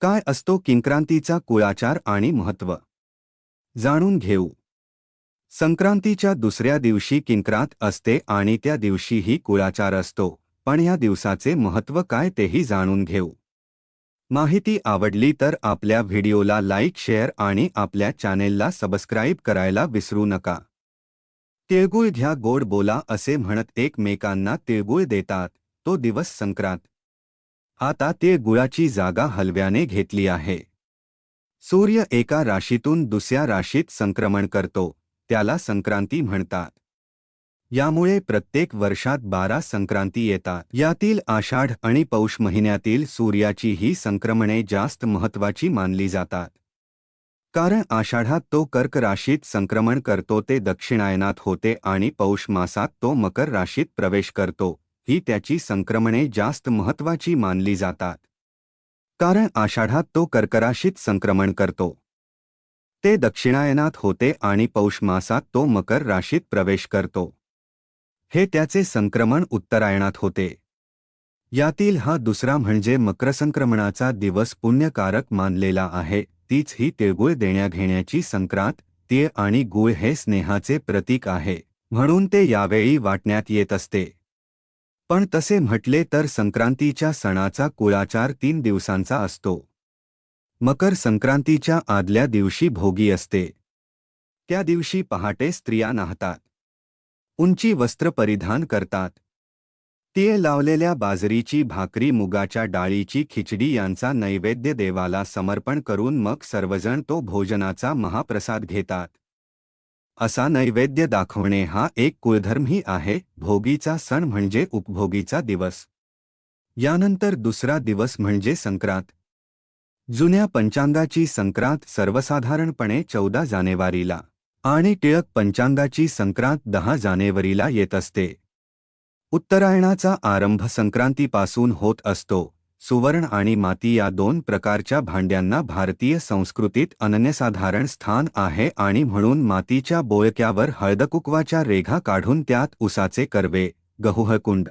काय असतो किंक्रांतीचा कुळाचार आणि महत्त्व जाणून घेऊ. संक्रांतीच्या दुसऱ्या दिवशी किंक्रांत असते आणि त्या दिवशीही कुळाचार असतो पण या दिवसाचे महत्त्व काय तेही जाणून घेऊ. माहिती आवडली तर आपल्या व्हिडिओला लाईक शेअर आणि आपल्या चॅनेलला सबस्क्राईब करायला विसरू नका. तिळगुळ घ्या गोड बोला असे म्हणत एकमेकांना तिळगुळ देतात तो दिवस संक्रांत. आता ते गुळाची जागा हलव्याने घेतली आहे. सूर्य एका राशीतून दुसऱ्या राशीत संक्रमण करतो त्याला संक्रांती म्हणतात. यामुळे प्रत्येक वर्षात बारा संक्रांती येतात. यातील आषाढ आणि पौष महिन्यातील सूर्याची ही संक्रमणे जास्त महत्वाची मानली जातात. कारण आषाढात तो कर्क राशीत संक्रमण करतो ते दक्षिणायनात होते आणि पौष मासात तो मकर राशीत प्रवेश करतो. ही त्याची संक्रमणे जास्त महत्वाची मानली जातात. कारण आषाढात तो कर्कराशीत संक्रमण करतो. ते दक्षिणायनात होते आणि पौष मासात तो मकर राशीत प्रवेश करतो. हे त्याचे संक्रमण उत्तरायणात होते. यातील हा दुसरा म्हणजे मकरसंक्रमणाचा दिवस पुण्यकारक मानलेला आहे तीच ही तिळगुळ देण्याघेण्याची संक्रांत तीळ आणि गुळ हे स्नेहाचे प्रतीक आहे म्हणून ते यावेळी वाटण्यात येत असते. पण तसे म्हटले तर संक्रांतीच्या सणाचा कुळाचार तीन दिवसांचा असतो. मकर संक्रांतीच्या आदल्या दिवशी भोगी असते. त्या दिवशी पहाटे स्त्रिया नाहतात. उंची वस्त्र परिधान करतात. तिये लावलेल्या बाजरीची भाकरी मुगाच्या डाळीची खिचडी यांचा नैवेद्य देवाला समर्पण करून मग सर्वजण तो भोजनाचा महाप्रसाद घेतात. असा नैवेद्य दाखवणे हा एक कुळधर्मही आहे भोगीचा सण म्हणजे उपभोगीचा दिवस. यानंतर दुसरा दिवस म्हणजे संक्रांत. जुन्या पंचांगाची संक्रांत सर्वसाधारणपणे चौदा जानेवारीला आणि टिळक पंचांगाची संक्रांत दहा जानेवारीला येत असते. उत्तरायणाचा आरंभ संक्रांतीपासून होत असतो. सुवर्ण आणि माती या दोन प्रकारच्या भांड्यांना भारतीय संस्कृतीत अनन्यसाधारण स्थान आहे आणि म्हणून मातीच्या बोळक्यावर हळदकुकवाच्या रेघा काढून त्यात उसाचे कर्वे गहुहकुंड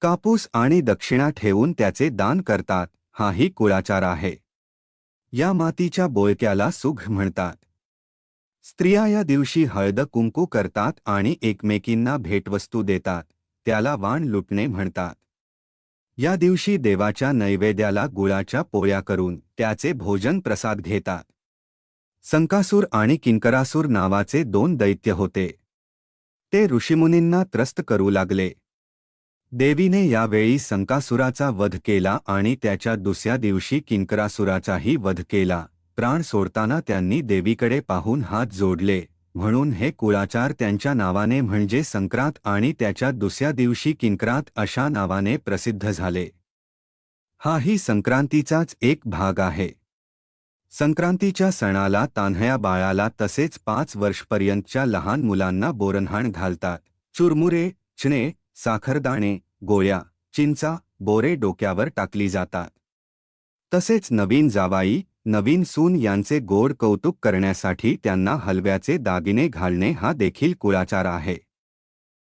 कापूस आणि दक्षिणा ठेवून त्याचे दान करतात हाही कुळाचार आहे. या मातीच्या बोळक्याला सुघ म्हणतात. स्त्रिया या दिवशी हळद कुंकू करतात आणि एकमेकींना भेटवस्तू देतात त्याला वाण लुटणे म्हणतात. या दिवशी देवाच्या नैवेद्याला गुळाच्या पोळ्या करून त्याचे भोजन प्रसाद घेतात. संकासूर आणि किंकरासूर नावाचे दोन दैत्य होते. ते ऋषीमुनींना त्रस्त करू लागले. देवीने यावेळी संकासुराचा वध केला आणि त्याच्या दुसऱ्या दिवशी किंकरासुराचाही वध केला. प्राण सोडताना त्यांनी देवीकडे पाहून हात जोडले. म्हणून हे कुळाचार त्यांच्या नावाने म्हणजे संक्रांत आणि त्याच्या दुसऱ्या दिवशी किंक्रांत अशा नावाने प्रसिद्ध झाले. हाही संक्रांतीचाच एक भाग आहे. संक्रांतीच्या सणाला तान्हया बाळाला तसेच पाच वर्षपर्यंतच्या लहान मुलांना बोरन्हाण घालतात. चुरमुरे चणे साखरदाणे गोळ्या चिंचा बोरे डोक्यावर टाकली जातात. तसेच नवीन जावाई नवीन सून यांचे गोड कौतुक करण्यासाठी त्यांना हलव्याचे दागिने घालणे हा देखील कुळाचार आहे.